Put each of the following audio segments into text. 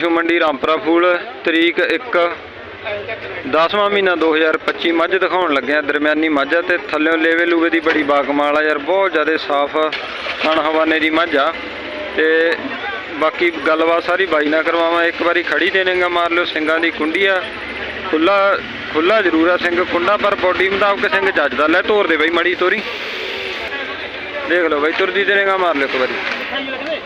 ਪਸ਼ੂ ਮੰਡੀ ਰਾਮਪੁਰਾ ਫੂਲ, ਤਰੀਕ 1 10ਵਾਂ ਮਹੀਨਾ 2025 ਮੱਝ ਦਿਖਾਉਣ ਲੱਗਿਆ ਦਰਮਿਆਨੀ ਮੱਝ ਆ ਤੇ ਥੱਲਿਓਂ ਲੇਵੇ ਲੂਵੇ ਦੀ ਬੜੀ ਬਾਕਮਾਲ ਆ ਯਾਰ, ਬਹੁਤ ਜ਼ਿਆਦਾ ਸਾਫ਼ ਥਣ ਹਵਾਨੇ ਦੀ ਮੱਝ ਆ। ਤੇ ਬਾਕੀ ਗੱਲਬਾਤ ਸਾਰੀ ਬਾਈ ਨਾਲ ਕਰਵਾਵਾਂ, ਇੱਕ ਵਾਰੀ ਖੜੀ ਦੇਣੇਗਾ ਮਾਰ ਲਿਓ, ਸਿੰਘਾਂ ਦੀ ਕੁੰਡੀ ਆ। ਖੁੱਲਾ ਖੁੱਲਾ ਜ਼ਰੂਰ ਆ ਸਿੰਘ, ਕੁੰਡਾ ਪਰ ਬੋਡੀ ਮੁਤਾਬਕ ਸਿੰਘ ਜੱਜਦਾ ਲੈ, ਤੋਰ ਦੇ ਬਈ ਮੜੀ ਤੋਰੀ। ਦੇਖ ਲਓ ਬਈ, ਤੁਰਦੀ ਦੇਣੇਗਾ ਮਾਰ ਲਿਓ ਇੱਕ ਵਾਰੀ।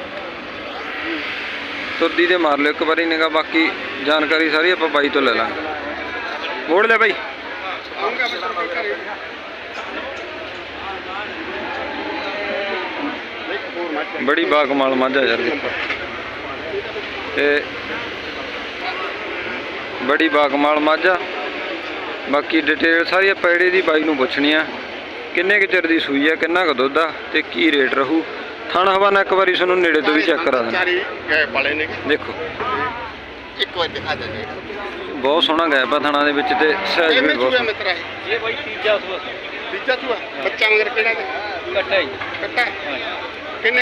ਤੁਰਦੀ ਤੇ ਮਾਰ ਲਿਓ, ਇੱਕ ਵਾਰੀ ਨਿਗਾ ਬਾਕੀ ਜਾਣਕਾਰੀ ਸਾਰੀ ਆਪਾਂ ਬਾਈ ਤੋਂ ਲੈ ਲਾਂਗੇ। ਮੋੜ ਲੈ ਬਾਈ। ਬੜੀ ਬਾਕਮਾਲ ਮਾਝਾ ਯਾਰ ਤੇ ਬੜੀ ਬਾਕਮਾਲ ਮਾਝਾ। ਬਾਕੀ ਡਿਟੇਲ ਸਾਰੀ ਆਪਾਂ ਜਿਹੜੇ ਦੀ ਬਾਈ ਨੂੰ ਪੁੱਛਣੀ ਆ। ਕਿੰਨੇ ਕੁ ਚਿਰ ਦੀ ਸੂਈ ਆ, ਕਿੰਨਾ ਕੁ ਦੁੱਧ ਆ ਤੇ ਕੀ ਰੇਟ ਰਹੂ? ਥਾਣਾ ਹਵਾਨਾ ਇੱਕ ਵਾਰੀ ਤੁਹਾਨੂੰ ਨੇੜੇ ਤੋਂ ਵੀ ਚੈੱਕ ਕਰਾ ਦਿੰਦਾ ਦੇਖੋ। ਇੱਕ ਵਾਰ ਦਿਖਾ ਦੇ ਬਹੁਤ ਸੋਹਣਾ ਗੈਪ ਆ ਥਾਣਾ ਦੇ ਵਿੱਚ ਤੇ ਸਾਈਜ਼ ਵੀ ਬਹੁਤ ਮਿੱਤਰਾ ਹੈ।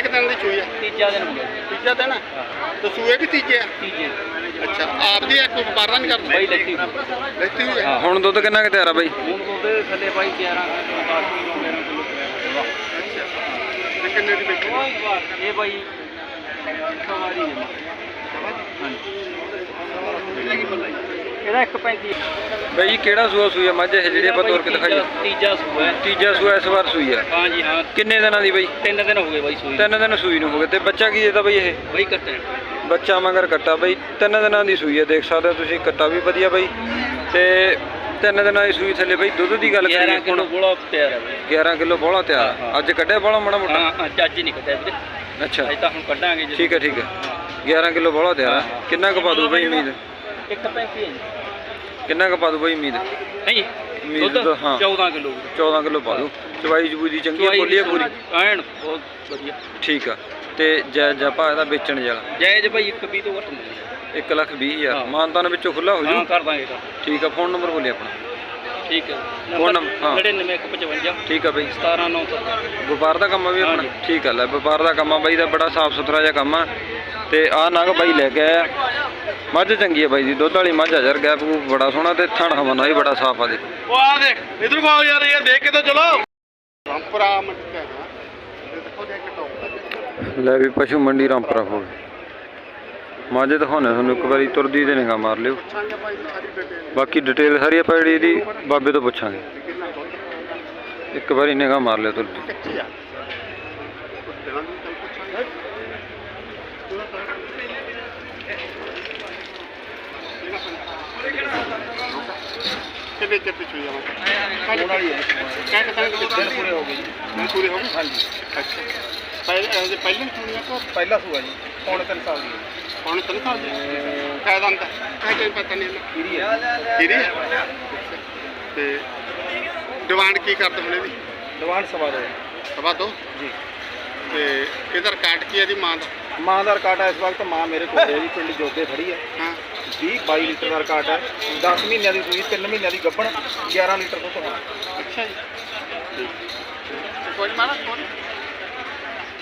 ਦਿਨ ਦੀ ਚੂਈ ਆ? ਤੀਜਾ ਦਿਨ ਤੀਜਾ ਦਿਨ ਤੇ ਸੂਏ ਵੀ ਤੀਜੇ ਆ? ਤੀਜੇ। ਅੱਛਾ ਆਪ ਦੀ ਕੋਈ ਵਪਾਰਾ ਕਰਦੇ? ਬਾਈ ਲੱਤੀ ਲੱਤੀ ਹੁਣ ਦੁੱਧ ਕਿੰਨਾ ਕਿ ਤਿਆਰ ਕਿੰਨੇ ਦੀ ਵੇਚੀ ਇਹ ਬਾਈ ਸਵਾਰੀ ਜਮਾ ਇਹਦਾ 135 ਬਾਈ ਕਿਹੜਾ ਸੂਆ ਸੂਈ ਮੱਝ ਇਹ ਜਿਹੜੀ ਆਪਾਂ ਤੋਰ ਕੇ ਦਿਖਾਈ? ਤੀਜਾ ਸੂਆ ਹੈ। ਤੀਜਾ ਸੂਆ ਇਸ ਵਾਰ ਸੂਈ ਆ। ਹਾਂ ਜੀ ਹਾਂ। ਕਿੰਨੇ ਦਿਨਾਂ ਦੀ ਬਾਈ? ਤਿੰਨ ਦਿਨ ਹੋ ਗਏ ਬਾਈ ਸੂਈ ਤਿੰਨ ਦਿਨ ਸੂਈ ਨੂੰ ਹੋ ਗਏ। ਤੇ ਬੱਚਾ ਕੀ ਇਹਦਾ ਬਾਈ ਇਹ? ਬਾਈ ਕੱਟੇ। ਬੱਚਾ ਮਗਰ ਕੱਟਾ। ਬਾਈ ਤਿੰਨ ਦਿਨਾਂ ਦੀ ਸੂਈ ਆ। ਦੇਖ ਸਕਦੇ ਹੋ ਤੁਸੀਂ ਕੱਟਾ ਵੀ ਵਧੀਆ ਬਾਈ। ਤੇ ਤਿੰਨ ਦਿਨਾਂ ਦੀ ਸੂਈ ਥੱਲੇ ਬਾਈ ਦੁੱਧ ਦੀ ਗੱਲ 11 ਕਰੀਏ ਕਿਲੋ ਹੁਣ ਬੋਲਾ ਤਿਆਰ ਹੈ ਬਾਈ। 11 ਕਿਲੋ ਬੋਲਾ ਤਿਆਰ। ਹਾਂ, ਹਾਂ। ਅੱਜ ਕੱਢਿਆ ਬੋਲਾ ਮਾੜਾ ਮੋਟਾ? ਹਾਂ ਹਾਂ ਚੱਜ ਨਹੀਂ ਕੱਟਿਆ ਵੀਰੇ। ਅੱਛਾ। ਅਜੇ ਤਾਂ ਹੁਣ ਕੱਢਾਂਗੇ ਜੀ ਠੀਕ ਹੈ ਠੀਕ ਹੈ। 11 ਕਿਲੋ ਬੋਲਾ ਤਿਆਰ। ਕਿੰਨਾ ਕੁ ਪਾ ਦੂ ਬਾਈ ਉਮੀਦ? 135 ਹੈ ਜੀ। ਕਿੰਨਾ ਕੁ ਪਾ ਦੂ ਬਾਈ ਉਮੀਦ? ਨਹੀਂ ਉਮੀਦ ਹਾਂ। 14 ਕਿਲੋ। 14 ਕਿਲੋ ਪਾ ਦੂ ਚਵਾਈ ਜਬੂਈ ਦੀ ਚੰਗੀ ਬੋਲੀ ਪੂਰੀ? ਐਨ ਬਹੁਤ ਵਧੀਆ। ਠੀਕ ਆ। ਤੇ ਜੈ ਜਪਾ ਇਹਦਾ ਵੇਚਣ ਵਾਲਾ। ਜਾਇਜ਼ ਭਾਈ ਇੱਕ ਵੀ ਤੋਂ ਘੱਟ ਨਹੀਂ। 1 ਲੱਖ 20 ਹਜ਼ਾਰ। ਹਾਂ। ਮਾਨਤਾਨ ਵਿੱਚੋਂ ਖੁੱਲਾ ਹੋ ਹਾਂ ਜੂ ਕਰ ਦਾਂਗੇ। ਤਾਂ ਠੀਕ ਆ ਫੋਨ ਨੰਬਰ ਬੋਲੀ ਆਪਣਾ। ਠੀਕ ਹੈ। ਫੋਨ ਨੰਬਰ, ਹਾਂ। 99155 ਠੀਕ ਆ ਬਾਈ। 17970 ਵਪਾਰ ਦਾ ਕੰਮ ਆ ਵੀ ਆਪਣਾ? ਹਾਂਜੀ। ਠੀਕ ਆ ਲੈ ਵਪਾਰ ਦਾ ਕੰਮ ਆ ਬਾਈ ਦਾ ਬੜਾ ਸਾਫ਼ ਸੁਥਰਾ ਜਿਹਾ ਕੰਮ ਆ। ਤੇ ਆਹ ਨਗ ਬਾਈ ਲੈ ਕੇ ਆਇਆ। ਮੱਝ ਚੰਗੀ ਆ ਬਾਈ ਦੀ ਦੁੱਧ ਵਾਲੀ ਮੱਝ ਆ ਯਾਰ ਗੈਪ ਗੂਪ ਬੜਾ ਸੋਹਣਾ ਤੇ ਥਣ ਹਵਾਨਾ ਵੀ ਬੜਾ ਸਾਫ਼ ਆ ਦੇ ਉਹ ਆ ਦੇਖ ਇਧਰ ਕੋ ਆਓ ਯਾਰ ਇਹ ਦੇਖ ਕੇ ਤਾਂ ਚਲੋ। ਰਾਮਪੁਰਾ ਮੰਡੀ ਹੈ ਇਹ ਦੇਖੋ ਦੇਖ ਕੇ ਟੌਪ ਲੈ ਵੀ ਪਸ਼ੂ ਮੰਡੀ ਰਾਮਪੁਰਾ ਫੋਲ ਮਾਝੇ ਦਿਖਾਉਣੇ ਤੁਹਾਨੂੰ, ਇੱਕ ਵਾਰੀ ਤੁਰਦੀ ਤੇ ਨਿਗਾਹ ਮਾਰ ਲਿਓ। ਬਾਕੀ ਡਿਟੇਲ ਸਾਰੀ ਆਪਾਂ ਜਿਹੜੀ ਇਹਦੀ ਬਾਬੇ ਤੋਂ ਪੁੱਛਾਂਗੇ। ਇੱਕ ਵਾਰੀ ਨਿਗਾਹ ਮਾਰ ਲਿਓ ਤੁਰਦੀ। ਕੱਚੀ ਆ ਦਿਨਾਂ ਜਾਵਾਂ ਹੋਣ ਵਾਲੀ ਹੈ ਕਹਿ ਕੇ ਤਾਂ ਪੂਰੇ ਹੋ ਗਏ ਜੀ ਪੂਰੇ ਹੋ ਗਏ ਹਾਂਜੀ ਅੱਛਾ ਪਹਿਲੇ ਪਹਿਲੇ ਸੁਣਿਆ ਕੋ ਪਹਿਲਾ ਸੂਆ ਜੀ। ਪੌਣੇ ਤਿੰਨ ਸਾਲ ਦੀ ਹੁਣ ਕੋਈ ਪਤਾ ਨਹੀਂ ਕੀਰੀ ਹੈ। ਕਿਹੜੀ ਹੈ? ਤੇ ਡਿਮਾਂਡ ਕੀ ਕਰਦੇ ਹੁਣ ਇਹਦੀ? ਦੀਵਾਨ ਸਵਾ ਦੋ। ਸਵਾ ਦੋ? ਜੀ। ਤੇ ਇਹਦਾ ਰਿਕਾਰਡ ਕੀ ਹੈ ਦੀ ਮਾਂ ਦਾ? ਮਾਂ ਦਾ ਰਿਕਾਰਡ ਹੈ ਇਸ ਵਕਤ ਮਾਂ ਮੇਰੇ ਕੋਲ ਹੈ ਜੀ ਪਿੰਡ ਜੋਗੇ ਖੜੀ ਹੈ। ਹਾਂ। 20 22 ਲੀਟਰ ਦਾ ਰਿਕਾਰਡ ਹੈ। 10 ਮਹੀਨਿਆਂ ਦੀ ਸੂਈ 3 ਮਹੀਨਿਆਂ ਦੀ ਗੱਭਣ 11 ਲੀਟਰ ਦੁੱਧ ਹੋਣਾ ਅੱਛਾ ਜੀ। ਕੋਈ ਮਾਰਾ ਕੋਈ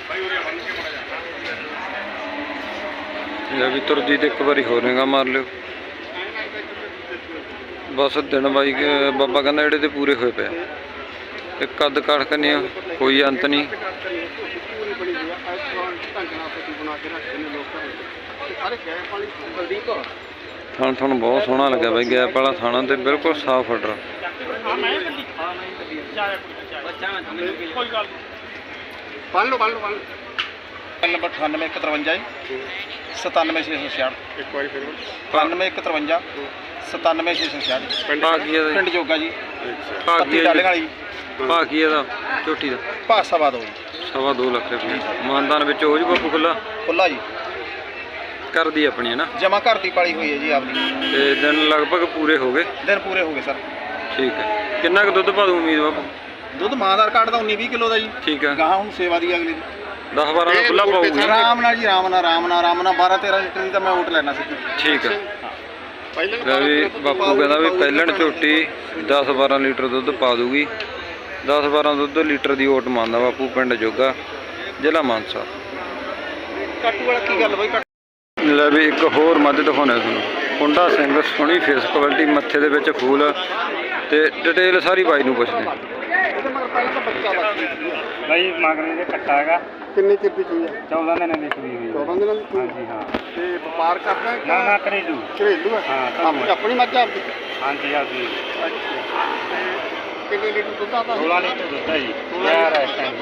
ਭਾਈ ਉਰੇ ਕੇ ਜਾ ਲੈ ਵੀ ਤੁਰਦੀ ਤੇ ਇੱਕ ਵਾਰੀ ਹੋਰ ਨਿਗਾਹ ਮਾਰ ਲਿਓ। ਬਸ ਦਿਨ ਬਾਈ ਬਾਬਾ ਕਹਿੰਦਾ ਜਿਹੜੇ ਤੇ ਪੂਰੇ ਹੋਏ ਪਏ। ਤੇ ਕੱਦ ਕਾਠ ਕੰਨੇ ਕੋਈ ਅੰਤ ਨਹੀਂ। ਥਣ ਥਣ ਬਹੁਤ ਸੋਹਣਾ ਲੱਗਿਆ ਬਾਈ ਗੈਪ ਵਾਲਾ ਥਾਣਾ ਤੇ ਬਿਲਕੁਲ ਸਾਫ਼ ਆਰਡਰ ਹਾਂ ਮੈਂ ਕੱਲੀ ਹਾਂ ਮੈਂ ਕੱਲੀ ਚਾਰੇ ਬੱਚਾ ਮੈਂ ਤੁਹਾਨੂੰ ਕੋਈ ਗੱਲ ਬੰਨ ਲਓ ਬੰਨ ਲਓ ਬੰਨ ਨੰਬਰ 9853 ਜੀ 97666 ਇੱਕ ਵਾਰੀ ਫਿਰ 9853 97666 ਪਿੰਡ ਆ ਕੀ ਇਹਦਾ ਪਿੰਡ ਜੋਗਾ ਜੀ। ਆ ਕੀ ਪੱਤੀ ਡਾਲੇ ਵਾਲੀ। ਆ ਕੀ ਇਹਦਾ? ਝੋਟੀ ਦਾ? ਭਾਸਾ ਸਵਾ ਦੋ ਜੀ। ਸਵਾ ਦੋ ਲੱਖ ਰੁਪਏ। ਮਾਨਦਾਨ ਵਿੱਚ ਹੋ ਜੂ ਬਾਪੂ ਖੁੱਲਾ ਖੁੱਲਾ ਜੀ। ਕਰਦੀ ਆਪਣੀ ਹੈ ਨਾ? ਜਮਾ ਘਰ ਦੀ ਪਾਲੀ ਹੋਈ ਹੈ ਜੀ ਆਪਦੀ ਤੇ ਦਿਨ ਲਗਭਗ ਪੂਰੇ ਹੋ ਗਏ? ਦਿਨ ਪੂਰੇ ਹੋ ਗਏ ਸਰ। ਠੀਕ ਹੈ। ਕਿੰਨਾ ਕੁ ਦੁੱਧ ਪਾ ਦੂ ਉਮੀਦ ਬਾਪੂ ਦੁੱਧ ਮਾਂ ਦਾ ਰਿਕਾਰਡ ਤਾਂ 19 20 ਕਿਲੋ ਦਾ ਜੀ। ਠੀਕ ਹੈ। ਗਾਹਾਂ ਹੁਣ ਸੇਵਾ ਦੀ ਅਗਲੀ ਦੀ। 10 12 ਦਾ ਖੁੱਲਾ ਪਾਊਗੀ। ਆਰਾਮ ਨਾਲ ਜੀ ਆਰਾਮ ਨਾਲ ਆਰਾਮ ਨਾਲ ਆਰਾਮ ਨਾਲ। 12 13 ਲੀਟਰ ਦੀ ਤਾਂ ਮੈਂ ਓਟ ਲੈਣਾ ਸੀ। ਠੀਕ ਹੈ। ਪਹਿਲਾਂ ਲੈ ਵੀ ਬਾਪੂ ਕਹਿੰਦਾ ਵੀ ਪਹਿਲਣ ਝੋਟੀ 10 12 ਲੀਟਰ ਦੁੱਧ ਪਾ ਦੂਗੀ। 10 12 ਦੁੱਧ ਲੀਟਰ ਦੀ ਓਟ ਮੰਨਦਾ ਬਾਪੂ ਪਿੰਡ ਜੋਗਾ ਜ਼ਿਲ੍ਹਾ ਮਾਨਸਾ। ਕੱਟੂ ਵਾਲਾ ਕੀ ਗੱਲ ਬਈ ਕੱਟ ਲੈ ਵੀ ਇੱਕ ਹੋਰ ਮੱਝ ਦਿਖਾਉਣਾ ਤੁਹਾਨੂੰ। ਕੁੰਡਾ ਸਿੰਘ ਸੋਹਣੀ ਫੇਸ ਕੁਆਲਿਟੀ ਮੱਥੇ ਦੇ ਵਿੱਚ ਫੂਲ ਤੇ ਡਿਟੇਲ ਸਾਰੀ ਬਾਈ ਨੂੰ ਪੁੱਛਦੇ ਪਹਿਲਾਂ ਤਾਂ ਬੱਚਾ ਬਾਕੀ ਸੀ। ਬਾਈ ਮਗਰੇ ਦੇ ਕੱਟਾ ਹੈਗਾ। ਕਿੰਨੇ ਚਿਰ ਦੀ ਚੂਈ ਹੈ? 14 ਦਿਨਾਂ ਦੀ ਸੂਈ ਹੋਈ 14 ਦਿਨਾਂ ਦੀ ਚੂਈ ਹਾਂਜੀ ਹਾਂ। ਤੇ ਵਪਾਰ ਕਰਦਾ ਹੈ ਕਿ ਨਾ ਨਾ ਘਰੇਲੂ। ਘਰੇਲੂ ਹੈ? ਹਾਂ, ਆਪਣੀ ਆਪਣੀ ਮੱਝ ਆ ਆਪਦੀ ਹਾਂਜੀ ਹਾਂਜੀ ਅੱਛਾ। ਤੇ ਕਿੰਨੇ ਲੀਟਰ ਦੁੱਧ ਆਦਾ 16 ਲੀਟਰ ਦੁੱਧ ਹੈ ਜੀ। ਇਸ ਟਾਈਮ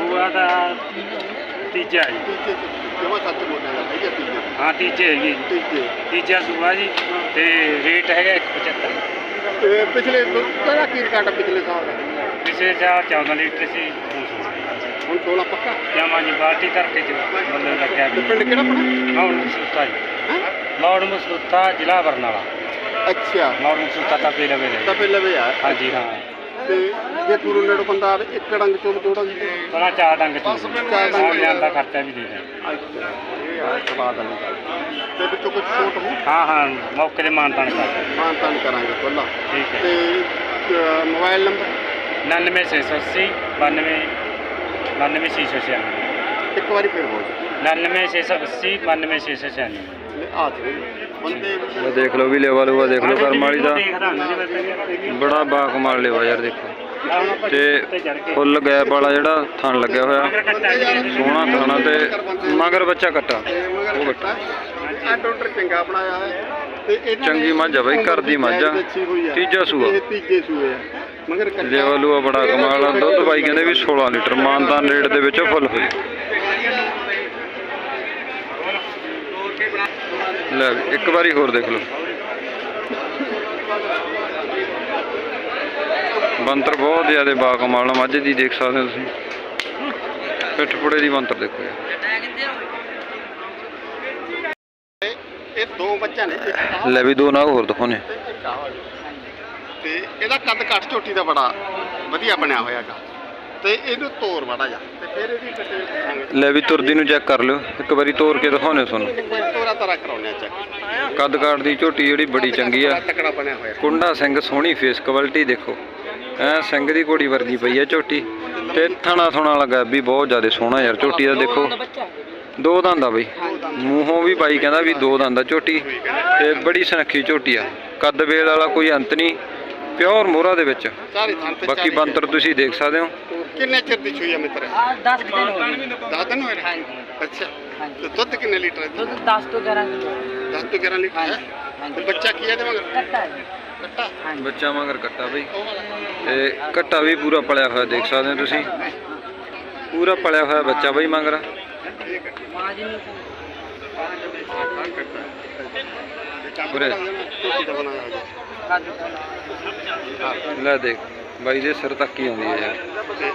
ਉਹ ਦਾ ਤੀਜਾ ਜੀ। ਸੱਚ ਹੈਗਾ ਤੀਜੇ ਹਾਂ ਤੀਜੇ ਹੈਗੀ ਜੀ। ਤੀਜੇ। ਤੀਜਾ ਸੂਆ ਜੀ। ਤੇ ਰੇਟ ਹੈਗਾ 175 ਤੇ ਪਿਛਲੇ ਦਾ ਕੀ ਰਿਕਾਰਡ ਪਿਛਲੇ ਸਾਲ ਦਾ? ਪਿਛਲੇ ਸਾਲ 14 ਲੀਟਰ ਸੀ ਹੁਣ 16 ਹੁਣ 16 ਪੱਕਾ? ਜਾਮਾ ਜੀ ਬਾਲਟੀ ਕਰਕੇ ਜੋ ਮਤਲਬ ਲੱਗਿਆ ਵੀ। ਪਿੰਡ ਕਿਹੜਾ ਆਪਣਾ? ਮੌੜ ਮਸੂਤਾ ਜੀ? ਮੌੜ ਮਸੂਤਾ ਜ਼ਿਲ੍ਹਾ ਬਰਨਾਲਾ। ਅੱਛਾ। ਮੌੜ ਮਸੂਤਾ ਤਾਂ ਪੇ ਲਵੇ ਤਾਂ ਪਹਿਲੇ ਵੀ ਆ। ਹਾਂਜੀ ਹਾਂ। ਤੇ ਜੇ ਦੂਰੋਂ ਨੇੜੋਂ ਬੰਦਾ ਆਵੇ ਇੱਕ ਡੰਗ ਚੋਂ ਜੋੜਾ ਜੀ ਪਹਿਲਾਂ ਚਾਰ ਡੰਗ ਚ। ਚਾਰ ਡੰਗ ਆਉਣ ਜਾਣ ਦਾ ਖਰਚਾ ਵੀ ਦੇ ਦੇ। ਅੱਛਾ। ਸਵਾਦ ਵਾਲੀ ਗੱਲ ਤੇ ਵਿੱਚੋਂ ਕੁਝ ਛੋਟ ਹੋ ਹਾਂ ਹਾਂ ਮੌਕੇ ਦੇ ਮਾਨਤਾਨ ਕਰ ਮਾਨ ਤਾਨ ਕਰਾਂਗੇ ਖੁੱਲਾ ਠੀਕ ਹੈ। ਤੇ ਅ, ਮੋਬਾਈਲ ਨੰਬਰ? 99680 92 99696 ਇੱਕ ਵਾਰੀ ਫਿਰ ਬੋਲ। 99680 92696 ਲੈ ਆ ਜੀ। ਬੰਦੇ ਇਹ ਦੇਖ ਲਓ ਵੀ ਲੇਵਾ ਲੂਆ ਦੇਖ ਲਓ ਕਰਮ ਵਾਲੀ ਦਾ। ਬੜਾ ਬਾਕਮਾਲ ਲੇਵਾ ਯਾਰ ਦੇਖੋ। ਤੇ ਫੁੱਲ ਗੈਪ ਵਾਲਾ ਜਿਹੜਾ ਥਣ ਲੱਗਿਆ ਹੋਇਆ। ਸੋਹਣਾ ਥਾਣਾ ਤੇ ਮਗਰ ਬੱਚਾ ਕੱਟਾ। ਉਹ ਬੱਟਾ ਆ ਡਾਕਟਰ ਚੰਗਾ ਬਣਾਇਆ ਹੈ ਤੇ ਚੰਗੀ ਮੱਝ ਆ ਬਈ, ਘਰ ਦੀ ਮੱਝ ਆ। ਤੀਜਾ ਸੂਆ। ਇਹ ਤੀਜੇ ਸੂਏ ਆ ਮਗਰ ਕੱਟਾ ਲੇਵਾ ਲੂਆ ਬੜਾ ਕਮਾਲ ਆ। ਦੁੱਧ ਬਾਈ ਕਹਿੰਦੇ ਵੀ 16 ਲੀਟਰ। ਮਾਨਦਾਨ ਰੇਟ ਦੇ ਵਿੱਚ ਫੁੱਲ ਹੋਈ ਲੈ ਇੱਕ ਵਾਰੀ ਹੋਰ ਦੇਖ ਲਓ। ਬੰਤਰ ਬਹੁਤ ਜ਼ਿਆਦਾ ਬਾਕਮਾਲ ਮੱਝ ਦੀ ਦੇਖ ਸਕਦੇ ਹੋ ਤੁਸੀਂ। ਪਿੱਠ ਪੁੜੇ ਦੀ ਬੰਤਰ ਦੇਖੋ ਇਹ ਦੋ ਬੱਚਾ ਨੇ ਲੈ ਵੀ ਦੋ ਨਾਗ ਹੋਰ ਦਿਖਾਉਣੇ ਤੇ ਇਹਦਾ ਕੱਦ ਕੱਟ ਝੋਟੀ ਦਾ ਬੜਾ ਵਧੀਆ ਬਣਿਆ ਹੋਇਆਗਾ ਤੇ ਇਹਨੂੰ ਤੋਰ ਮਾੜਾ ਜਾ ਤੇ ਫਿਰ ਇਹਦੀ ਪੁੱਛਾਂਗੇ ਲੈ ਵੀ ਤੁਰਦੀ ਨੂੰ ਚੈੱਕ ਕਰ ਲਿਓ ਇੱਕ ਵਾਰੀ ਤੋਰ ਕੇ ਦਿਖਾਉਣੇ ਤੁਹਾਨੂੰ। ਤੋਰਾ ਤਾਰਾ ਕਰਾਉਣੇ ਚੈੱਕ। ਕੱਦ ਕਾਠ ਦੀ ਝੋਟੀ ਜਿਹੜੀ ਬੜੀ ਚੰਗੀ ਆ। ਹੋਇਆ। ਕੁੰਡਾ ਸਿੰਘ ਸੋਹਣੀ ਫੇਸ ਕੁਆਲਿਟੀ ਦੇਖੋ। ਐ ਸਿੰਘ ਦੀ ਘੋੜੀ ਵਰਗੀ ਪਈ ਆ ਝੋਟੀ ਤੇ ਥਣਾ ਥੁਣਾ ਲੱਗਾ ਵੀ ਬਹੁਤ ਜ਼ਿਆਦਾ ਸੋਹਣਾ ਯਾਰ ਝੋਟੀ ਦਾ ਦੇਖੋ। ਦੋ ਦੰਦ ਆ ਬਈ। ਮੂੰਹੋਂ ਵੀ ਬਾਈ ਕਹਿੰਦਾ ਵੀ ਦੋ ਦੰਦ ਆ ਝੋਟੀ ਤੇ ਬੜੀ ਸੁਨੱਖੀ ਝੋਟੀ ਆ। ਕੱਦ ਵੇਲ ਵਾਲਾ ਕੋਈ ਅੰਤ ਨਹੀਂ ਪਿਓਰ ਮੋਹਰਾ ਦੇ ਵਿੱਚ। ਤੇ ਬਾਕੀ ਬੰਤਰ ਤੁਸੀਂ ਦੇਖ ਸਕਦੇ ਹੋ। ਕਿੰਨੇ ਚਿਰ ਦੀ ਛੂਈ ਆ ਮਿੱਤਰ? ਆ 10 ਦਿਨ ਹੋ ਗਏ। ਦਸ ਦਿਨ ਹੋਏ ਹਾਂਜੀ। ਅੱਛਾ। ਤੇ ਦੁੱਧ ਕਿੰਨੇ ਲੀਟਰ ਹੈ? ਦੁੱਧ 10 ਤੋਂ 11 ਕਿਲੋ। 10 ਤੋਂ 11 ਲੀਟਰ ਹੈ? ਹਾਂਜੀ। ਤੇ ਬੱਚਾ ਕੀ ਹੈ ਇਹਦੇ ਮਗਰ? ਕੱਟਾ ਜੀ ਕੱਟਾ ਬੱਚਾ ਮਗਰ ਕੱਟਾ ਬਈ। ਤੇ ਕੱਟਾ ਵੀ ਪੂਰਾ ਪਲਿਆ ਹੋਇਆ ਦੇਖ ਸਕਦੇ ਹੋ ਤੁਸੀਂ। ਪੂਰਾ ਪਲਿਆ ਹੋਇਆ ਬੱਚਾ ਬਈ ਮਗਰ। ਲੈ ਦੇਖ ਬਾਈ ਦੇ ਸਿਰ ਤੱਕ ਹੀ ਆਉਂਦੀ ਹੈ ਯਾਰ।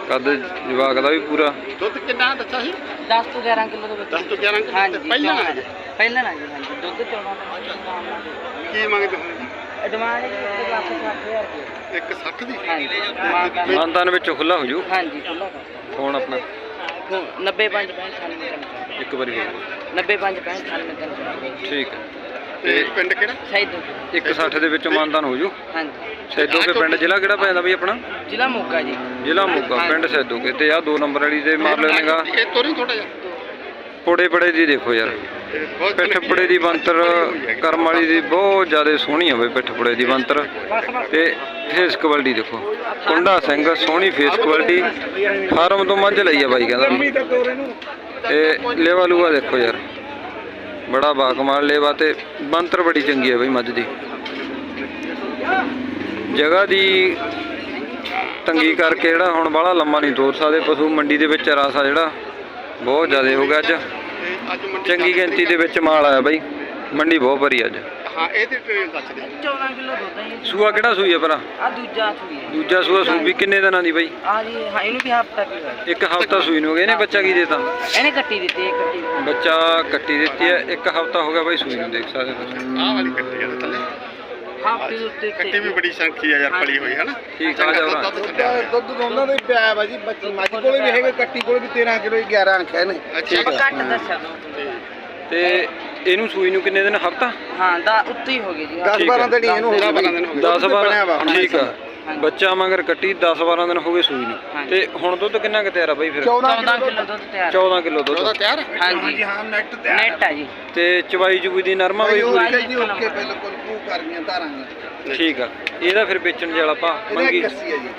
ਕੱਦ ਜਵਾਕ ਦਾ ਵੀ ਪੂਰਾ। ਦੁੱਧ ਕਿੰਨਾ ਦੱਸਿਆ ਸੀ? 10 ਤੋਂ 11 ਕਿਲੋ ਦੇ ਵਿੱਚ 10 ਤੋਂ 11 ਕਿਲੋ ਹਾਂਜੀ ਤੇ ਪਹਿਲਾਂ ਆ ਜੇ ਪਹਿਲਾਂ ਨਾ ਜੀ ਹਾਂਜੀ। ਦੁੱਧ 14 ਤੋਂ ਕੀ ਮੰਗਦੇ ਹੋ? ਐਡਵਾਂਸ ਜੀ ਉੱਤੇ ਲੱਖ 60000 ਰੁਪਏ। ਇੱਕ 60 ਦੀ? ਹਾਂਜੀ। ਮਾਂ ਦਾ ਮਾਨਦਾਨ ਵਿੱਚ ਖੁੱਲਾ ਹੋ ਜੂ? ਹਾਂਜੀ ਖੁੱਲਾ ਕਰ ਫੋਨ ਆਪਣਾ? 95 5 95 ਇੱਕ ਵਾਰੀ ਹੋਰ 95 5 95 ਠੀਕ ਹੈ। ਤੇ ਪਿੰਡ ਕਿਹੜਾ? ਸੈਦੋ 160 ਦੇ ਵਿੱਚੋਂ ਮਾਨਦਾਨ ਹੋ ਜੂ? ਹਾਂਜੀ। ਸੈਦੋ ਕੇ ਪਿੰਡ ਜ਼ਿਲ੍ਹਾ ਕਿਹੜਾ ਪੈਂਦਾ ਬਈ ਆਪਣਾ? ਜ਼ਿਲ੍ਹਾ ਮੋਗਾ ਜੀ। ਜ਼ਿਲ੍ਹਾ ਮੋਗਾ ਪਿੰਡ ਸੈਦੋ ਕੇ। ਤੇ ਆ ਦੋ ਨੰਬਰ ਵਾਲੀ ਦੇ ਮਾਰ ਲੈਣੇਗਾ। ਇਹ ਤੋਰੀ ਥੋੜਾ ਜਿਹਾ। ਪੋੜੇ ਪੜੇ ਦੀ ਦੇਖੋ ਯਾਰ। ਪਿੱਠ ਪੜੇ ਦੀ ਬੰਤਰ ਕਰਮ ਵਾਲੀ ਦੀ ਬਹੁਤ ਜ਼ਿਆਦਾ ਸੋਹਣੀ ਆ ਬਈ ਪਿੱਠ ਪੜੇ ਦੀ ਬੰਤਰ ਤੇ ਫੇਸ ਕੁਆਲਿਟੀ ਦੇਖੋ। ਕੁੰਡਾ ਸਿੰਘ, ਸੋਹਣੀ ਫੇਸ ਕੁਆਲਿਟੀ ਫਾਰਮ ਤੋਂ ਮੱਝ ਲਈ ਆ ਬਾਈ ਕਹਿੰਦਾ। ਇਹ ਲੇਵਾ ਲੂਆ ਦੇਖੋ ਯਾਰ। ਬੜਾ ਬਾਕਮਾਲ ਲੇਵਾ ਤੇ ਬੰਤਰ ਬੜੀ ਚੰਗੀ ਹੈ ਬਈ ਮੱਝ ਦੀ। ਜਗ੍ਹਾ ਦੀ ਤੰਗੀ ਕਰਕੇ ਜਿਹੜਾ ਹੁਣ ਬਾਹਲਾ ਲੰਮਾ ਨਹੀਂ ਤੋਰ ਸਕਦੇ, ਪਸ਼ੂ ਮੰਡੀ ਦੇ ਵਿੱਚ ਰਸ ਆ ਜਿਹੜਾ। ਬਹੁਤ ਜ਼ਿਆਦਾ ਹੋ ਗਿਆ ਅੱਜ। ਅੱਜ ਮੰਡੀ ਚੰਗੀ ਗਿਣਤੀ ਦੇ ਵਿੱਚ ਮਾਲ ਆਇਆ ਬਾਈ। ਮੰਡੀ ਬਹੁਤ ਭਰੀ ਅੱਜ। ਹਾਂ ਇਹਦੀ ਟ੍ਰੇਨ ਦੱਸ ਦੇ 14 ਕਿਲੋ ਦੁੱਧ ਹੈ ਜੀ। ਸੂਆ ਕਿਹੜਾ ਸੂਈ ਹੈ ਭਰਾ? ਆ ਦੂਜਾ ਸੂਈ ਹੈ। ਦੂਜਾ ਸੂਆ ਸੂਬੀ ਕਿੰਨੇ ਦਿਨਾਂ ਦੀ ਬਾਈ? ਆ ਜੀ ਹਾਂ ਇਹਨੂੰ ਵੀ ਹਫਤਾ ਕੀ ਹੋਇਆ। ਇੱਕ ਹਫਤਾ ਸੂਈ ਨੂੰ ਹੋ ਗਿਆ ਇਹਨੇ ਬੱਚਾ ਕੀ ਦੇਤਾ? ਇਹਨੇ ਕੱਟੀ ਦਿੱਤੀ ਇਹ ਕੱਟੀ। ਬੱਚਾ ਕੱਟੀ ਦਿੱਤੀ ਹੈ ਇੱਕ ਹਫਤਾ ਹੋ ਗਿਆ ਬਾਈ ਸੂਈ ਨੂੰ ਦੇਖ ਸਕਦੇ ਹੋ ਤੁਸੀਂ। ਆਹ ਵਾਲੀ ਕੱਟੀ ਆ ਥੱਲੇ। ਹਫ਼ਤੇ ਦੇ ਉੱਤੇ ਕੱਟੀ ਵੀ ਬੜੀ ਸੰਖੀ ਆ ਯਾਰ ਪਲੀ ਹੋਈ ਹੈ ਨਾ ਠੀਕ ਆ ਜਾ ਭਰਾ ਦੁੱਧ ਦੋਨਾਂ ਦੇ ਪਿਆ ਵਾ ਜੀ ਬੱਚੀ ਮੱਝ ਕੋਲੇ ਵੀ ਹੈਗੇ ਕੱਟੀ ਕੋਲੇ ਵੀ 13 ਕਿਲੋ 11 ਆਖਿਆ ਨੇ ਅੱਛਾ ਆਪਾਂ ਘੱਟ ਦੱਸਿਆ ਦੋ ਤੇ ਇਹਨੂੰ ਸੂਈ ਨੂੰ ਕਿੰਨੇ ਦਿਨ ਹਫਤਾ? ਹਾਂ ਦਾ ਉੱਤੇ ਹੀ ਹੋ ਗਈ ਜੀ। 10 12 ਦਿਨ ਇਹਨੂੰ ਹੋ 10 ਗਏ 12 ਦਿਨ ਹੋ ਗਏ। 10 ਬਣਿਆ ਵਾ। 12 ਠੀਕ ਆ। ਬੱਚਾ ਮਗਰ ਕੱਟੀ 10 12 ਦਿਨ ਹੋ ਗਏ ਸੂਈ ਨੂੰ। ਤੇ ਹੁਣ ਦੁੱਧ ਕਿੰਨਾ ਕੁ ਤਿਆਰ ਆ ਬਾਈ ਫਿਰ? 14 14 ਕਿਲੋ ਦੁੱਧ ਤਿਆਰ 14 ਕਿਲੋ ਦੁੱਧ। ਉਹਦਾ ਤਿਆਰ? ਹਾਂਜੀ। ਹਾਂ ਨੈਟ ਨੈਟ ਆ। ਜੀ। ਤੇ ਚਵਾਈ ਚੁਬਈ ਦੀ ਨਰਮਾ ਬਾਈ ਪੂਰੀ? ਓਕੇ ਜੀ ਓਕੇ ਬਿਲਕੁਲ ਪੂ ਕਰਨੀਆਂ ਧਾਰਾਂਗੇ ਠੀਕ ਆ। ਇਹਦਾ ਫਿਰ ਵੇਚਣ ਵਾਲਾ ਪਾ ਮੰਗੀ। 81 ਹੈ ਜੀ।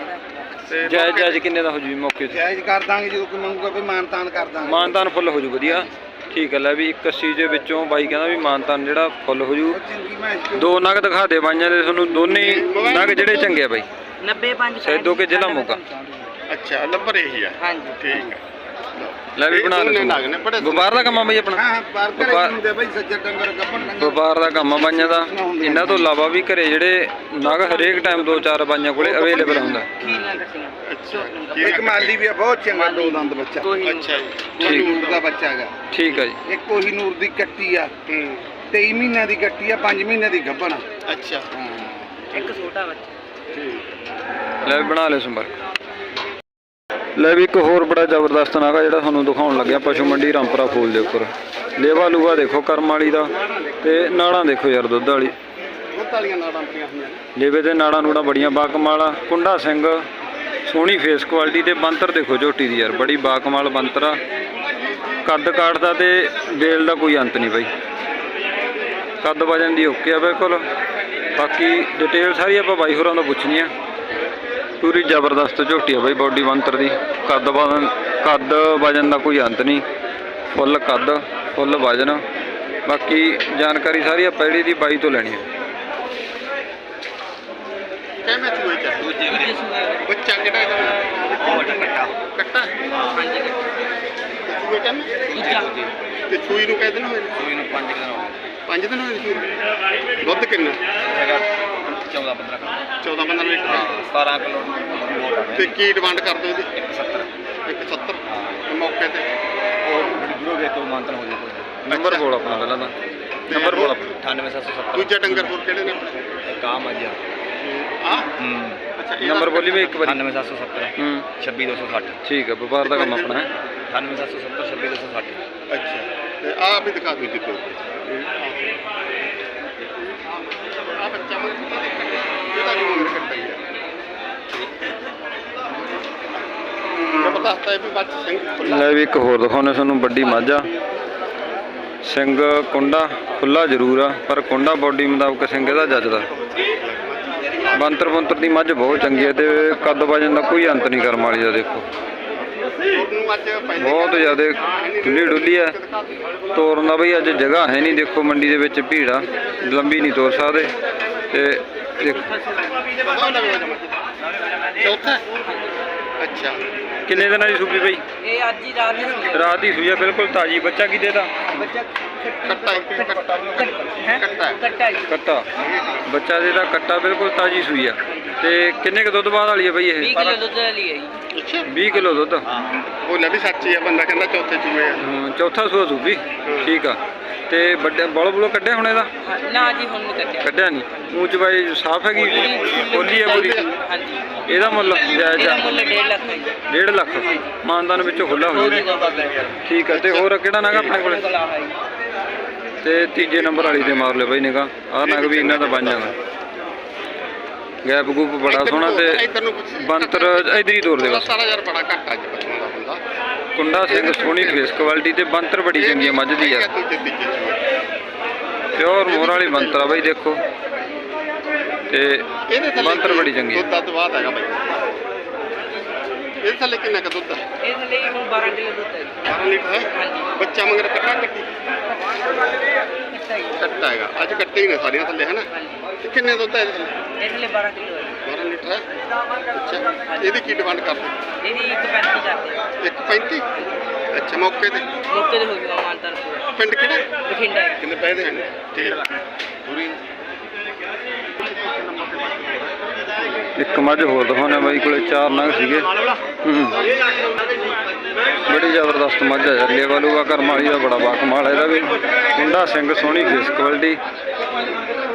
ਤੇ ਜਾਇਜ਼ ਜਾਇਜ਼ ਕਿੰਨੇ ਦਾ ਹੋ ਜੂ ਮੌਕੇ ਤੇ? ਜਾਇਜ਼ ਕਰ ਦਾਂਗੇ ਜਦੋਂ ਕੋਈ ਮੰਗੂਗਾ ਵੀ ਮਾਨਤਾਨ ਕਰ ਦਾਂਗੇ। ਮਾਨਤਾਨ ਫੁੱਲ ਹੋ ਜੂ ਵਧੀਆ। ਠੀਕ ਹੈ ਲੈ ਵੀ 81 ਦੇ ਵਿੱਚੋਂ ਬਾਈ ਕਹਿੰਦਾ ਵੀ ਮਾਨਤਾਨ ਜਿਹੜਾ ਫੁੱਲ ਹੋ ਜੂ। ਦੋ ਨਗ ਦਿਖਾ ਦੇ ਬਾਈਆਂ ਦੇ ਤੁਹਾਨੂੰ ਦੋਨੇ ਹੀ ਨਗ ਜਿਹੜੇ ਚੰਗੇ ਆ ਬਾਈ। 95 ਸੈਦੋ ਕੇ ਜ਼ਿਲ੍ਹਾ ਮੋਗਾ। ਅੱਛਾ ਨੰਬਰ ਇਹੀ ਆ। ਹਾਂਜੀ। ਠੀਕ ਹੈ। ਲੈ ਵੀ ਬਣਾ ਲੈ ਨਗ ਨੇ, ਬੜੇ ਵਪਾਰ ਦਾ ਕੰਮ ਆ ਬਾਈ ਆਪਣਾ? ਹਾਂ ਵਪਾਰ- ਘਰੇ ਹੁੰਦੇ ਬਈ ਸੱਜਰ ਡੰਗਰ ਗੱਪਣ ਡੰਗਰ। ਵਪਾਰ ਦਾ ਕੰਮ ਆ ਬਾਈਆਂ ਦਾ। ਇਹਨਾਂ ਤੋਂ ਇਲਾਵਾ ਵੀ ਘਰੇ ਜਿਹੜੇ ਨਗ ਹਰੇਕ ਟਾਈਮ ਦੋ ਚਾਰ ਬਾਈਆਂ ਕੋਲੇ ਅਵੇਲੇਬਲ ਹੁੰਦਾ ਖੀਲਾਂ ਕੱਟੀਆਂ ਅੱਛਾ। ਇੱਕ ਮਾਲੀ ਵੀ ਆ ਬਹੁਤ ਚੰਗਾ ਦੋ ਦੰਦ ਬੱਚਾ। ਕੋਈ ਅੱਛਾ ਜੀ। ਉਹ ਠੀਕ। ਨੂਰ ਦਾ ਬੱਚਾ ਹੈਗਾ। ਠੀਕ ਆ ਜੀ। ਇੱਕ ਉਹੀ ਨੂਰ ਦੀ ਕੱਟੀ ਆ। ਹੂੰ। 23 ਮਹੀਨਿਆਂ ਦੀ ਕੱਟੀ ਆ 5 ਮਹੀਨਿਆਂ ਦੀ ਗੱਭਣ ਆ। ਅੱਛਾ। ਇੱਕ ਛੋਟਾ ਬੱਚਾ। ਠੀਕ। ਲੈ ਬਣਾ ਲੈ ਸੰਪਰਕ ਲੈ ਵੀ ਇੱਕ ਹੋਰ ਬੜਾ ਜ਼ਬਰਦਸਤ ਨਾਗਾ ਜਿਹੜਾ ਤੁਹਾਨੂੰ ਦਿਖਾਉਣ ਲੱਗਿਆ ਪਸ਼ੂ ਮੰਡੀ ਰਾਮਪੁਰਾ ਫੂਲ ਦੇ ਉੱਪਰ। ਲੇਵਾ ਲੂਆ ਦੇਖੋ ਕਰਮ ਵਾਲੀ ਦਾ ਤੇ ਨਾੜਾਂ ਦੇਖੋ ਯਾਰ ਦੁੱਧ ਵਾਲੀ। ਲੇਵੇ ਤੇ ਨਾੜਾਂ ਨੂੜਾਂ ਬੜੀਆਂ ਬਾਕਮਾਲ ਆ ਕੁੰਡਾ ਸਿੰਘ ਸੋਹਣੀ ਫੇਸ ਕੁਆਲਿਟੀ ਤੇ ਬੰਤਰ ਦੇਖੋ ਝੋਟੀ ਦੀ ਯਾਰ ਬੜੀ ਬਾਕਮਾਲ ਬੰਤਰ ਆ। ਕੱਦ ਕਾਠ ਦਾ ਤੇ ਬੇਲ ਦਾ ਕੋਈ ਅੰਤ ਨਹੀਂ ਬਾਈ। ਕੱਦ ਵਜਨ ਦੀ ਓਕੇ ਆ ਬਿਲਕੁਲ। ਬਾਕੀ ਡਿਟੇਲ ਸਾਰੀ ਆਪਾਂ ਬਾਈ ਹੋਰਾਂ ਤੋਂ ਪੁੱਛਣੀ ਆ। ਪੂਰੀ ਜ਼ਬਰਦਸਤ ਝੋਟੀ ਆ ਬਾਈ ਬਾਡੀ ਬੰਤਰ ਦੀ। ਕੱਦ ਵਜਨ ਕੱਦ ਵਜਨ ਦਾ ਕੋਈ ਅੰਤ ਨਹੀਂ। ਫੁੱਲ ਕੱਦ ਫੁੱਲ ਵਜਨ। ਬਾਕੀ ਜਾਣਕਾਰੀ ਸਾਰੀ ਆਪਾਂ ਜਿਹੜੀ ਦੀ ਬਾਈ ਤੋਂ ਲੈਣੀ ਹੈ ਕਿਵੇਂ ਚੂਏ ਚ ਦੂਜੇ ਸੂਏ ਬੱਚਾ ਕਿਹੜਾ ਇਹਦਾ। ਉਹ ਵੱਡਾ ਕੱਟਾ। ਕੱਟਾ? ਹਾਂਜੀ। ਤੇ ਚੂਏ ਕਿਵੇਂ ਦੂਜਾ। ਤੇ ਸੂਈ ਨੂੰ ਕਹਿ ਦਿਨ ਹੋਏ ਨੇ? ਸੂਈ ਨੂੰ 5 ਦਿਨ ਹੋ ਗਏ। ਪੰਜ ਦਿਨ ਹੋਏ ਨੇ ਸੂਈ ਨੂੰ? ਦੁੱਧ ਕਿੰਨਾ? ਹੈਗਾ 14 15 ਕਿਲੋ। 14 15 ਲੀਟਰ ਹਾਂ 17 ਕਿਲੋ ਮੋਟਾ ਤੇ ਕੀ ਡਿਮਾਂਡ ਕਰਦੇ ਉਹਦੀ 170 170 ਤੇ ਮੌਕੇ ਤੇ? ਬੜੀ ਦੂਰੋਂ ਵੇਖ ਕੇ ਮਾਨਤਨ ਹੋ ਜੇ ਕੋਈ ਨੰਬਰ ਬੋਲ ਆਪਣਾ ਪਹਿਲਾਂ ਤਾਂ। ਨੰਬਰ ਬੋਲ ਆਪਣਾ। 98770 ਦੂਜਾ ਡੰਗਰ ਹੋਰ ਕਿਹੜੇ ਨੇ ਆਪਣੇ? ਕਾਮ ਅੱਜ ਆ ਹੂੰ? ਅੱਛਾ ਨੰਬਰ ਬੋਲੀ ਵੀ ਇੱਕ ਵਾਰੀ। 98770 ਹੂੰ। 26260 ਠੀਕ ਹੈ ਵਪਾਰ ਦਾ ਕੰਮ ਆਪਣਾ ਹੈ। 98770 26260 ਅੱਛਾ। ਤੇ ਆ ਵੀ ਦਿਖਾ ਦਿਓ ਜਿੱਤੇ ਆ ਬੱਚਾ ਮਨ ਇਹਦਾ ਵੀ ਹੀ ਹੈ। ਹੈ ਬੱਚ ਸਿੰਘ ਖੁੱਲਾ ਲੈ ਵੀ ਇੱਕ ਹੋਰ ਦਿਖਾਉਣੇ ਤੁਹਾਨੂੰ ਵੱਡੀ ਮੱਝ। ਸਿੰਘ ਕੁੰਡਾ ਖੁੱਲਾ ਜ਼ਰੂਰ ਆ ਪਰ ਕੁੰਡਾ ਬਾਡੀ ਮੁਤਾਬਕ ਸਿੰਘ ਇਹਦਾ ਜੱਜਦਾ ਬੰਤਰ ਬੰਤਰ ਦੀ ਮੱਝ ਬਹੁਤ ਚੰਗੀ ਹੈ ਤੇ ਕੱਦ ਵਜਨ ਦਾ ਕੋਈ ਅੰਤ ਨਹੀਂ ਕਰਮ ਵਾਲੀ ਦਾ ਦੇਖੋ। ਬਹੁਤ ਜ਼ਿਆਦਾ ਖੁੱਲੀ ਡੁੱਲੀ ਆ। ਤੋਰਨ ਦਾ ਬਈ ਅੱਜ ਜਗ੍ਹਾ ਹੈ ਨਹੀਂ ਦੇਖੋ ਮੰਡੀ ਦੇ ਵਿੱਚ ਭੀੜ ਲੰਬੀ ਨਹੀਂ ਤੋਰ ਸਕਦੇ। ਤੇ ਚੌਥਾ? ਅੱਛਾ। ਕਿੰਨੇ ਦਿਨਾਂ ਦੀ ਸੂਪੀ ਬਈ? ਇਹ ਅੱਜ ਹੀ ਰਾਤ ਨੂੰ ਸੂਏ ਰਾਤ ਦੀ ਸੂਈ ਆ ਬਿਲਕੁਲ ਤਾਜੀ। ਬੱਚਾ ਕੀ ਦੇਦਾ ਬੱਚਾ ਕੱਟਾ ਇੱਕ ਕੱਟਾ ਹੈ। ਕੱਟਾ ਕੱਟਾ ਜੀ। ਕੱਟਾ ਬੱਚਾ ਜਿਹਦਾ ਕੱਟਾ ਬਿਲਕੁਲ ਤਾਜੀ ਸੂਈ ਆ। ਤੇ ਕਿੰਨੇ ਕ ਦੁੱਧ ਬਾਅਦ ਵਾਲੀ ਆ ਬਈ 20 ਇਹ ਕਿਲੋ ਦੁੱਧ ਲਈ ਹੈ ਜੀ। ਅੱਛਾ। 20 ਕਿਲੋ ਦੁੱਧ। ਉਹ ਲੈ ਵੀ ਸੱਚੀ ਆ ਬੰਦਾ ਕਹਿੰਦਾ ਚੌਥੇ ਚੂਏ ਆ। ਹਾਂ, ਚੌਥਾ ਸੂਆ ਸੂਪੀ। ਠੀਕ ਆ। ਤੇ ਵੱਡੇ ਬਲ ਬੁਲ ਕੱਢਿਆ ਹੁਣ ਇਹਦਾ? ਹਾਂ, ਨਾ ਜੀ ਹੁਣ ਨਹੀਂ ਕੱਟਿਆ ਕੱਢਿਆ ਨਹੀਂ? ਊਂਚ ਬਾਈ ਸਾਫ਼ ਹੈਗੀ? ਖੋਲੀ ਆ ਪੂਰੀ? ਹਾਂਜੀ। ਇਹਦਾ ਮੁੱਲ ਜਾਇਜ਼ ਇਹਦਾ ਆ ਮੁੱਲ 1.5 ਲੱਖ ਹੈ ਜੀ। 1.5 ਲੱਖ? ਮਾਨਦਾਨ ਵਿੱਚੋਂ ਖੁੱਲਾ ਹੋ ਜਾਊਗਾ ਠੀਕ ਆ ਤੇ ਹੋਰ ਕਿਹੜਾ ਨਗਾ ਆਪਣੇ ਕੋਲੇ? ਹੈ ਤੇ ਤੀਜੇ ਨੰਬਰ ਵਾਲੀ ਤੇ ਮਾਰ ਲਿਓ ਬਾਈ ਨਿਗਾ। ਆਹ ਨਗ ਵੀ ਇਹਨਾਂ ਦਾ ਬਣ ਜਾਂਦਾ ਗੈਪ ਗੂਪ ਬੜਾ ਸੋਹਣਾ ਤੇ ਬੰਤਰ ਇਧਰ ਹੀ ਤੋਰ ਦੇ ਬਸ। ਸਾਰਾ ਯਾਰ ਬੜਾ ਘੱਟ ਅੱਜ ਕੁੰਡਾ ਸਿੰਘ ਸੋਹਣੀ ਫੇਸ ਕੁਆਲਿਟੀ ਤੇ ਬੰਤਰ ਬੜੀ ਚੰਗੀ ਆ। ਮੱਝ ਦੀ ਯਾਰ ਪਿਓਰ ਮੋਰ ਵਾਲੀ ਬੰਤਰ ਆ ਬਾਈ ਦੇਖੋ। ਤੇ ਇਹਦੇ ਬੰਤਰ ਬੜੀ ਚੰਗੀ ਦੁੱਧ ਆ ਦਾ ਬਾਅਦ ਹੈਗਾ ਬਾਈ? ਇਹਦੇ ਥੱਲੇ ਕਿੰਨਾ ਕੁ ਦੁੱਧ ਹੈ ਇਹ ਥੱਲੇ ਹੁਣ 12 ਕਿਲੋ ਦੁੱਧ ਹੈ। ਜੀ 12 ਲੀਟਰ ਹੈ? ਹਾਂਜੀ। ਬੱਚਾ ਮਗਰ ਕੱਟਾ ਕੱਟੀ ਕੱਟਾ ਹੈਗਾ। ਅੱਜ ਕੱਟੇ ਹੀ ਨੇ ਸਾਰੀਆਂ ਥੱਲੇ ਹਨਾ? ਹਾਂਜੀ। ਤੇ ਕਿੰਨੇ ਦੁੱਧ ਹੈ ਇਹਦੇ ਥੱਲੇ? ਇਹ ਥੱਲੇ 12 ਕਿਲੋ ਹੈ। 12 ਲੀਟਰ ਹੈ। ਅੱਛਾ ਇਹਦੀ ਕੀ ਡਿਮਾਂਡ ਕਰਦੇ। ਇਹਦੀ ਇੱਕ 35 ਕਰਦੇ ਆ। ਇੱਕ 35 ਅੱਛਾ ਮੌਕੇ ਤੇ। ਮੌਕੇ ਤੇ ਹੋ ਗਿਆ ਮਾਨਤਾਨ ਪੂਰਾ ਪਿੰਡ ਕਿਹੜਾ? ਬਠਿੰਡਾ। ਹੈ। ਕਿੰਨੇ ਪੈਸੇ ਹਨ ਠੀਕ। ਪੂਰੀ। ਇੱਕ ਮੱਝ ਹੋਰ ਦਿਖਾਉਣੇ ਬਾਈ ਕੋਲੇ ਚਾਰ ਨਗ ਸੀਗੇ। ਹੂੰ। ਬੜੀ ਜ਼ਬਰਦਸਤ ਮੱਝ ਆ ਯਾਰ ਲੇਵਾ ਲੂਆ ਕਰਮ ਵਾਲੀ ਦਾ ਬੜਾ ਬਾਕਮਾਲ ਇਹਦਾ ਵੀ। ਕੁੰਡਾ ਸਿੰਘ ਸੋਹਣੀ ਫੇਸ ਕੁਆਲਿਟੀ।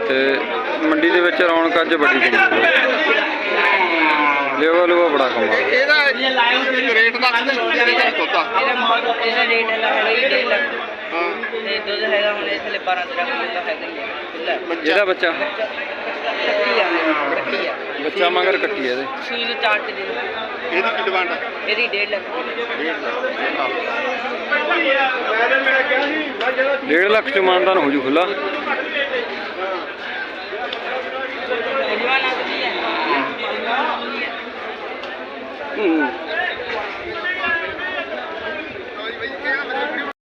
ਤੇ ਮੰਡੀ ਦੇ ਵਿੱਚ ਰੌਣਕ ਅੱਜ ਬੜੀ ਹੈ ਲੇਵਾ ਲੂਆ ਬੜਾ ਕਮਾਲ ਇਹਦਾ ਰੇਟ ਦੇ ਕਿਹੜੇ ਦਾ। ਇਹਦਾ ਮੁੱਲ ਇਹਦਾ ਰੇਟ ਹੈਗਾ ਹੈਗਾ ਜੀ 1.5 ਲੱਖ। ਹਾਂ। ਤੇ ਦੁੱਧ ਹੈਗਾ ਹੁਣ ਇਹ ਥੱਲੇ 12 13 ਕਿਲੋ ਦਾ ਹੈਗਾ ਖੁੱਲਾ ਹੈ। ਬੱਚਾ। ਕੱਟੀ ਆ ਕੱਟੀ ਆ। ਬੱਚਾ ਮਗਰ ਕੱਟੀ ਆ ਇਹਦੇ। ਸੂਈ ਚਾਰ ਤੇ ਦੇ। ਇਹਦੀ ਕੀ ਡਿਮਾਂਡ ਹੈ ਇਹਦੀ 1.5 ਲੱਖ। ਦੀ। 1.5 ਲੱਖ ਚ ਮਾਨਦਾਨ ਹੋ ਜੂ ਖੁੱਲਾ ਇਹਦੀ ਵਾਲਾ ਕੀ ਹੈ ਹੂੰ